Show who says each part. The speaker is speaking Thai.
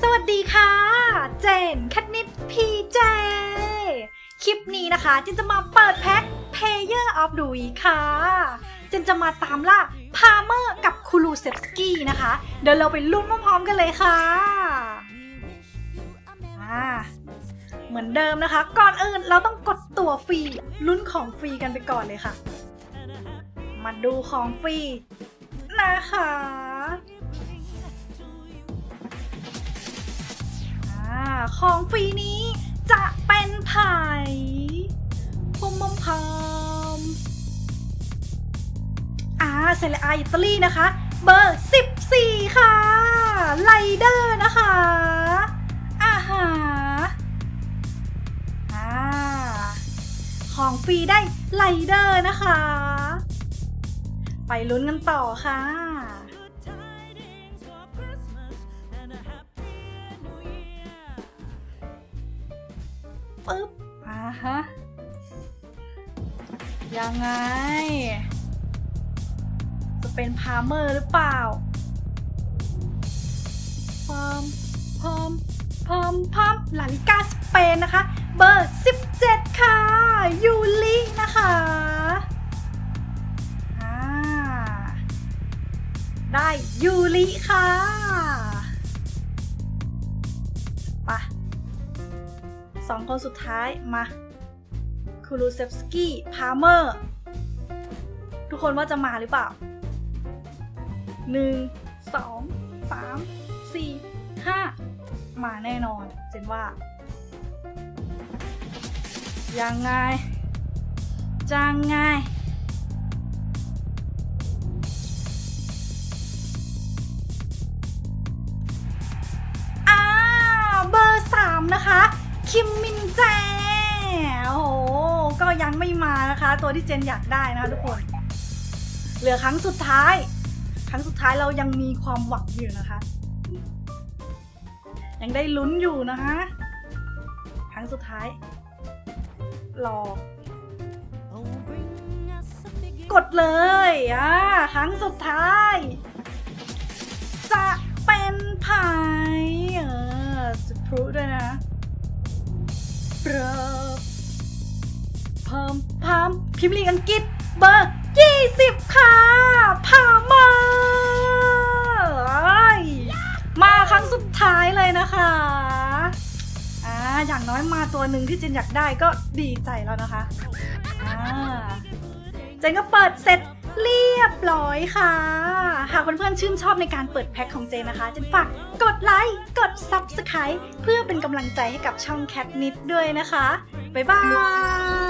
Speaker 1: สวัสดีค่ะ เจนคณิตพีเจ คลิปนี้นะคะเจนจะมาเปิดแพ็ค Player of the Week ค่ะ เจนจะมาตามล่าพาเมอร์กับคูลูเซฟสกี้นะคะ เดี๋ยวเราไปลุ้นพร้อมๆกันเลยค่ะอ่าเหมือนเดิมนะคะ ก่อนอื่นเราต้องกดตัวฟรีลุ้นของฟรีกันไปก่อนเลยค่ะ มาดูของฟรีนะคะ ของฟรีนี้จะเป็นไผ่พมมพามอ่าเซเลอาอิตาลีนะคะ เบอร์ 14 ค่ะ ไลเดอร์นะคะอาหาอ่าของฟรีได้ไลเดอร์นะคะ ไปลุ้นกันต่อค่ะ ปึ๊บอ่าฮะ ยังไง จะเป็นพาเมอร์หรือเปล่าพอมพอมพอมพอมลาลิกาสเปนนะคะ เบอร์ 17 ค่ะ ยูรินะคะได้ยูริค่ะ สองคนสุดท้ายมาคูรูเซฟสกี้พาเมอร์ทุกคนว่าจะมาหรือเปล่าหนึ่งสองสามสี่ห้ามาแน่นอน เจนว่า ยังไง จังไงอ่าเบอร์สามนะคะ คิมมินแจโอ้โห ก็ยังไม่มานะคะ ตัวที่เจนอยากได้นะคะทุกคน เหลือครั้งสุดท้าย ครั้งสุดท้ายเรายังมีความหวังอยู่นะคะ ยังได้ลุ้นอยู่นะคะ ครั้งสุดท้าย รอ กดเลยอ่าครั้งสุดท้าย จะเป็นไผ่เออจะพรุด้วยนะ ปรบพิ่มพามพิมพ์ลีกอังกฤษเบอร์20ค่ะพามามาครั้งสุดท้ายเลยนะคะอ่าอย่างน้อยมาตัวหนึ่งที่เจนอยากได้ก็ดีใจแล้วนะคะอ่าเจนก็เปิดเสร็จเรียบร้อยค่ะ หากเพื่อนๆชื่นชอบในการเปิดแพ็คของเจนนะคะเจนฝากกดไลค์ กด Subscribe เพื่อเป็นกำลังใจให้กับช่องแคทนิดด้วยนะคะ บ๊ายบาย